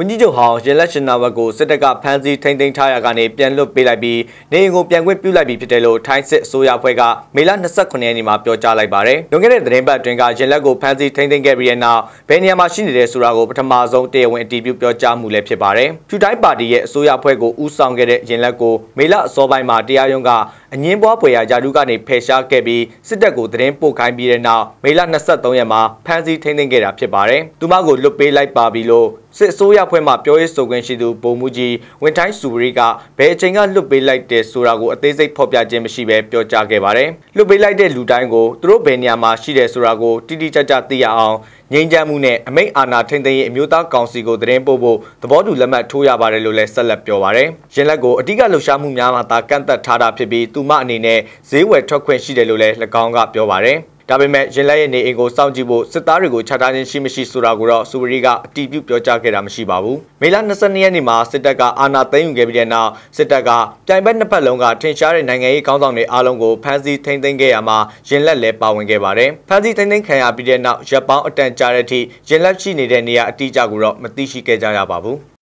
ဝန်ကြီးချုပ်ဟောင်းရင်လက်ရှင်နာဝတ်ကိုစစ်တပ်ကဖမ်းဆီးထိန်းသိမ်းထားရကနေပြန်လွတ်ပေးလိုက်ပြီးနေအိမ်ကိုပြန်ခွင့်ပြုလိုက်ပြီးဖြစ်တယ်လို့ထိုင်းစစ်အစိုးရအဖွဲ့ကမေလ29ရက်နေ့မှာပြောကြားလိုက်ပါတယ်။လွန်ခဲ့တဲ့သတင်းပတ်အတွင်းကရင်လက်ကိုဖမ်းဆီးထိန်းသိမ်းခဲ့ပြီးတဲ့နောက်ဘယ်နေရာမှာရှိနေတယ်ဆိုတာကိုပထမဆုံးတရားဝင်အတည်ပြုပြောကြားမှုလည်းဖြစ်ပါတယ်။ဖြူတိုင်းပါတီရဲ့အစိုးရအဖွဲ့ကိုဦးဆောင်ခဲ့တဲ့ရင်လက်ကိုမေလအစောပိုင်းမှာတရားရုံးကအငင်းပွားဖွယ်ရာယာတုကနေဖယ်ရှားခဲ့ပြီးစစ်တပ်ကိုသတင်းပို့ခိုင်းပြီးတဲ့နောက်မေလ23ရက်မှာဖမ်းဆီးထိန်းသိမ်းခဲ့တာဖြစ်ပါတယ်။သူမကိုလွတ်ပေးလိုက်ပါပြီလို့စစ်အစိုးရဖွဲ့မှပြောရေးဆိုခွင့်ရှိသူဗိုလ်မှူးကြီးဝင်တိုင်းစုရီကဘယ်အချိန်ကလွတ်ပေးလိုက်တယ်ဆိုတာကိုအသေးစိတ်ဖော်ပြခြင်းမရှိဘဲပြောကြားခဲ့ပါတယ်။လွတ်ပေးလိုက်တဲ့လူတိုင်းကိုသူတို့ဘယ်နေရာမှာရှိတယ်ဆိုတာကိုတိတိကျကျသိရအောင်ငြိမ်းချမ်းမှုနဲ့အမိန့်အာဏာထိန်းသိမ်းရေးအမျိုးသားကောင်စီကိုသတင်းပို့ဖို့သဘောတူလက်မှတ်ထိုးရပါတယ်လို့လည်းဆက်လက်ပြောပါတယ်။ရင်းလက်ကိုအဓိကလှုပ်ရှားမှုများမှာသာကန့်သက်ထားတာဖြစ်ပြီးသူမအနေနဲ့ဈေးဝယ်ထွက်ခွင့်ရှိတယ်လို့လည်း၎င်းကပြောပါတယ်။ ဒါပေမဲ့ရင်လက်ရဲ့နေအိမ်ကိုစောင့်ကြည့်ဖို့စစ်သားတွေကိုချထားခြင်းရှိမရှိဆိုတာကိုတော့စူပရီကအတီးပြုပြောကြားခဲ့တာမရှိပါဘူး။မေလ22ရက်နေ့မှာစစ်တပ်ကအာဏာသိမ်းယူခဲ့ပြီးတဲ့နောက်စစ်တပ်ကပြိုင်ဘက်နှစ်ဖက်လုံးကထင်ရှားတဲ့နိုင်ငံရေးခေါင်းဆောင်တွေအားလုံးကိုဖမ်းဆီးထိန်းသိမ်းခဲ့ရမှာရင်လက်လည်းပါဝင်ခဲ့ပါတယ်။ဖမ်းဆီးထိန်းသိမ်းခံရပြီးတဲ့နောက်ရပ်ပေါင်းအတန်ကြာတဲ့အထိရင်လက်ရှိနေတဲ့နေရာအတိအကျကိုတော့မသိရှိခဲ့ကြရပါဘူး။